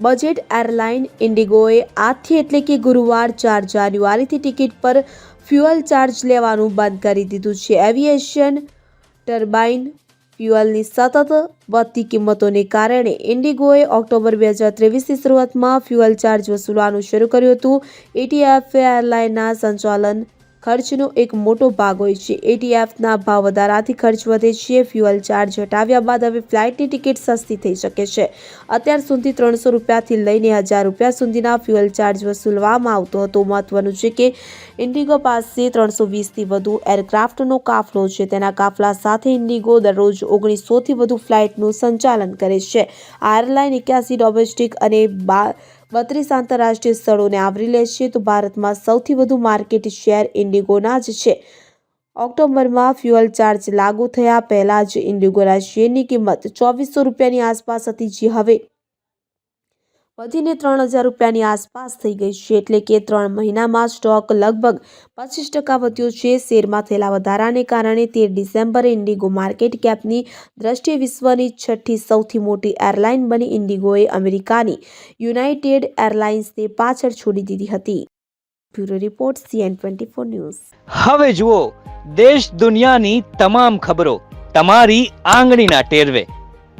Budget airline ઇન્ડિગોએ આજથી એટલે કે ગુરુવાર ચાર જાન્યુઆરીથી ટિકિટ પર ફ્યુઅલ ચાર્જ લેવાનું બંધ કરી દીધું છે. એવિએશન ટર્બાઇન ફ્યુઅલની સતત વધતી કિંમતોને કારણે ઇન્ડિગોએ ઓક્ટોબર બે હજાર ત્રેવીસની શરૂઆતમાં ફ્યુઅલ ચાર્જ વસૂલવાનું શરૂ કર્યું હતું. એટીએફ એરલાઇનના સંચાલન ખર્ચનો એક મોટો ભાગ હોય છે. એટીએફના ભાવ વધારાથી ખર્ચ વધે છે. ફ્યુઅલ ચાર્જ હટાવ્યા બાદ હવે ફ્લાઇટની ટિકિટ સસ્તી થઈ શકે છે. અત્યાર સુધી ત્રણસો રૂપિયાથી લઈને હજાર રૂપિયા સુધીના ફ્યુઅલ ચાર્જ વસૂલવામાં આવતો હતો. મહત્વનું છે કે ઇન્ડિગો પાસે ત્રણસો વીસથી વધુ એરક્રાફ્ટનો કાફલો છે. તેના કાફલા સાથે ઇન્ડિગો દરરોજ ઓગણીસોથી વધુ ફ્લાઇટનું સંચાલન કરે છે. આ એરલાઇન એક્યાસી ડોમેસ્ટિક અને બા બત્રીસ આંતરરાષ્ટ્રીય સ્થળોને આવરી લે છે તો ભારતમાં સૌથી વધુ માર્કેટ શેર ઇન્ડિગોના જ છે. ઓક્ટોબરમાં ફ્યુઅલ ચાર્જ લાગુ થયા પહેલાં જ ઇન્ડિગોના શેરની કિંમત ચોવીસો રૂપિયાની આસપાસ હતી. જે હવે વધીને ત્રણ હજાર રૂપિયાની આસપાસ થઈ ગઈ છે. એટલે કે ત્રણ મહિનામાં સ્ટોક લગભગ પચીસ ટકા વધ્યો છે. શેરમાં થયેલા વધારાને કારણે તેર ડિસેમ્બરે ઇન્ડિગો માર્કેટ કેપની દ્રષ્ટિએ વિશ્વની છઠ્ઠી સૌથી મોટી એરલાઇન બની ઇન્ડિગોએ અમેરિકાની યુનાઇટેડ એરલાઇન્સને પાછળ છોડી દીધી હતી. Bureau report, C N twenty four news. હવે જુઓ, દેશ દુનિયાની તમામ ખબરો તમારી આંગળીના ટેરવે.